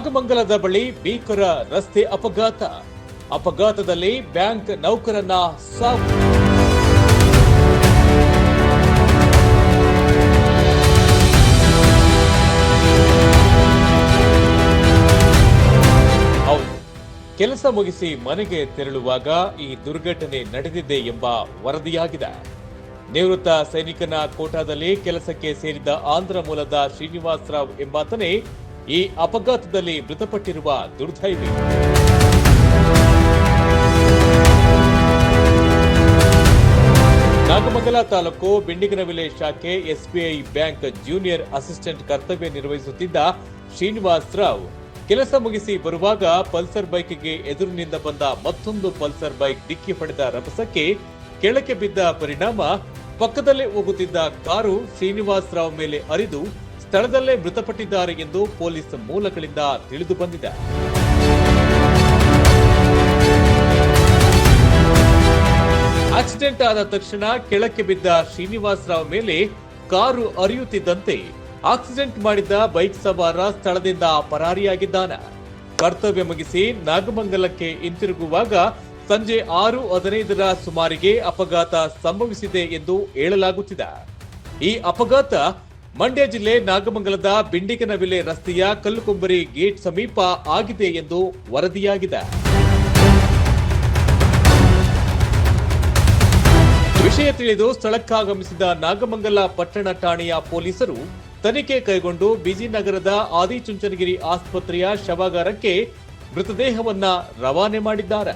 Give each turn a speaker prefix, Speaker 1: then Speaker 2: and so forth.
Speaker 1: ನಾಗಮಂಗಲದ ಬಳಿ ಭೀಕರ ರಸ್ತೆ ಅಪಘಾತ. ಅಪಘಾತದಲ್ಲಿ ಬ್ಯಾಂಕ್ ನೌಕರನ ಸಾವು. ಹೌದು, ಕೆಲಸ ಮುಗಿಸಿ ಮನೆಗೆ ತೆರಳುವಾಗ ಈ ದುರ್ಘಟನೆ ನಡೆದಿದೆ ಎಂಬ ವರದಿಯಾಗಿದೆ. ನಿವೃತ್ತ ಸೈನಿಕನ ಕೋಟಾದಲ್ಲಿ ಕೆಲಸಕ್ಕೆ ಸೇರಿದ ಆಂಧ್ರ ಮೂಲದ ಶ್ರೀನಿವಾಸ್ ರಾವ್ ಎಂಬಾತನೇ ಈ ಅಪಘಾತದಲ್ಲಿ ಮೃತಪಟ್ಟಿರುವ ದುರ್ದೈವಿ. ನಾಗಮಂಗಲ ತಾಲೂಕು ಬಿಂಡಿಗನವಿಲೆ ಶಾಖೆ ಎಸ್ಬಿಐ ಬ್ಯಾಂಕ್ ಜೂನಿಯರ್ ಅಸಿಸ್ಟೆಂಟ್ ಕರ್ತವ್ಯ ನಿರ್ವಹಿಸುತ್ತಿದ್ದ ಶ್ರೀನಿವಾಸ್ ರಾವ್. ಕೆಲಸ ಮುಗಿಸಿ ಬರುವಾಗ ಪಲ್ಸರ್ ಬೈಕ್ಗೆ ಎದುರಿನಿಂದ ಬಂದ ಮತ್ತೊಂದು ಪಲ್ಸರ್ ಬೈಕ್ ಡಿಕ್ಕಿ ಹೊಡೆದ ರಭಸಕ್ಕೆ ಕೆಳಕ್ಕೆ ಬಿದ್ದ ಪರಿಣಾಮ, ಪಕ್ಕದಲ್ಲೇ ಹೋಗುತ್ತಿದ್ದ ಕಾರು ಶ್ರೀನಿವಾಸ್ ರಾವ್ ಮೇಲೆ ಅರಿದು ಸ್ಥಳದಲ್ಲೇ ಮೃತಪಟ್ಟಿದ್ದಾರೆ ಎಂದು ಪೊಲೀಸ್ ಮೂಲಗಳಿಂದ ತಿಳಿದು ಬಂದಿದೆ. ಆಕ್ಸಿಡೆಂಟ್ ಆದ ತಕ್ಷಣ ಕೆಳಕ್ಕೆ ಬಿದ್ದ ಶ್ರೀನಿವಾಸ್ ರಾವ್ ಮೇಲೆ ಕಾರು ಅರಿಯುತ್ತಿದ್ದಂತೆ ಆಕ್ಸಿಡೆಂಟ್ ಮಾಡಿದ್ದ ಬೈಕ್ ಸವಾರ ಸ್ಥಳದಿಂದ ಪರಾರಿಯಾಗಿದ್ದಾನೆ. ಕರ್ತವ್ಯ ಮುಗಿಸಿ ನಾಗಮಂಗಲಕ್ಕೆ ಹಿಂತಿರುಗುವಾಗ ಸಂಜೆ ಆರು ಹದಿನೈದರ ಸುಮಾರಿಗೆ ಅಪಘಾತ ಸಂಭವಿಸಿದೆ ಎಂದು ಹೇಳಲಾಗುತ್ತಿದೆ. ಈ ಅಪಘಾತ ಮಂಡ್ಯ ಜಿಲ್ಲೆ ನಾಗಮಂಗಲದ ಬಿಂಡಿಗನವಿಲೆ ರಸ್ತೆಯ ಕಲ್ಲುಕೊಂಬರಿ ಗೇಟ್ ಸಮೀಪ ಆಗಿದೆ ಎಂದು ವರದಿಯಾಗಿದೆ. ವಿಷಯ ತಿಳಿದು ಸ್ಥಳಕ್ಕಾಗಮಿಸಿದ ನಾಗಮಂಗಲ ಪಟ್ಟಣ ಠಾಣೆಯ ಪೊಲೀಸರು ತನಿಖೆ ಕೈಗೊಂಡು ಬಿಜಿನಗರದ ಆದಿಚುಂಚನಗಿರಿ ಆಸ್ಪತ್ರೆಯ ಶವಾಗಾರಕ್ಕೆ ಮೃತದೇಹವನ್ನ ರವಾನೆ ಮಾಡಿದ್ದಾರೆ.